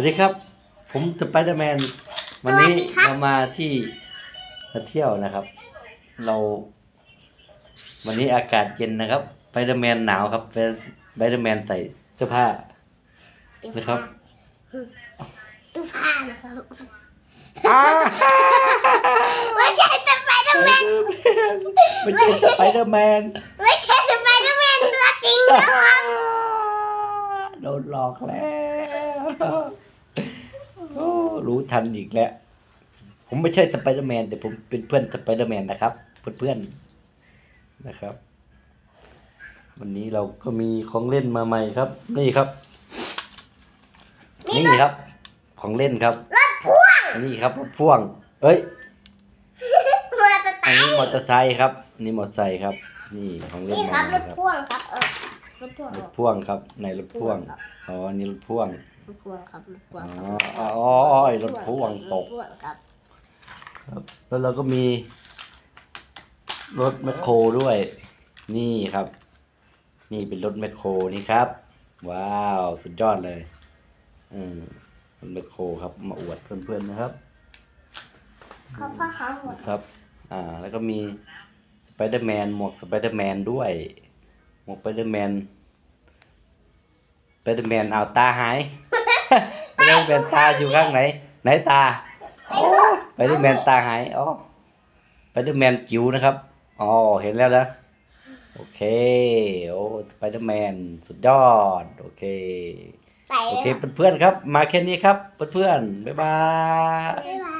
วัสดีครับ ผมสไปเดอร์แมน วันนี้สวัสดีครับเรามาที่มาเที่ยวนะครับ เรา วันนี้อากาศเย็นนะครับสไปเดอร์แมนหนาวครับสไปเดอร์แมนใส่เสื้อผ้านะครับตู้ผ้านะครับอ้าไม่ใช่สไปเดอร์แมนไม่ใช่สไปเดอร์แมนไม่ใช่สไปเดอร์แมนตัวจริงนะครับโดนหลอกแล้วโอ้ รู้ทันอีกแล้ว ผมไม่ใช่สไปเดอร์แมนแต่ผมเป็นเพื่อนสไปเดอร์แมนนะครับ เพื่อนๆนะครับ วันนี้เราก็มีของเล่นมาใหม่ครับ นี่ครับ นี่ครับ ของเล่นครับรถพ่วงนี่ครับรถพ่วงเอ้ยมอเตอร์ไซอันนี้ค์มอเตอร์ไซค์ครับอันนี่มอเตอร์ไซค์ครับ นี่ของเล่นนี่ใหครัม่บรถครับ พ่วงครับเออ รถพ่วงรถพ่วงครับในรถพ่วงครับอ๋ออันนี่รถพ่วงรถพ่วงครับรถพ่วอ๋งอครับอ๋ออ๋อรถพ่วงตกรถพ่วงครับครับ แล้วเราก็มี รถแมคโครด้วย นี่ครับ นี่เป็นรถแมคโครนี่ครับ ว้าวสุดยอดเลย อืมรถแมคโครครับมาอวดเพื่อนๆนะครับเขาพ่อเขาหมดนะครับ อ่า แล้วก็มีสไปเดอร์แมนหมวกสไปเดอร์แมนด้วย หมวกสไปเดอร์แมนสไปเดอร์แมนเอาตาหายสไปเดอร์แมนตาอยู่ข้างไหน ไหนตาโอ้สไปเดอร์แมนตาหายอ๋อสไปเดอร์แมนจิ๋วนะครับอ๋อเห็นแล้วนะโอเคโอ้สไปเดอร์แมนสุดยอดโอเคใส่โอเคเพื่อนๆครับ มาแค่นี้ครับเพื่อนๆบ๊ายบายบ๊ายบาย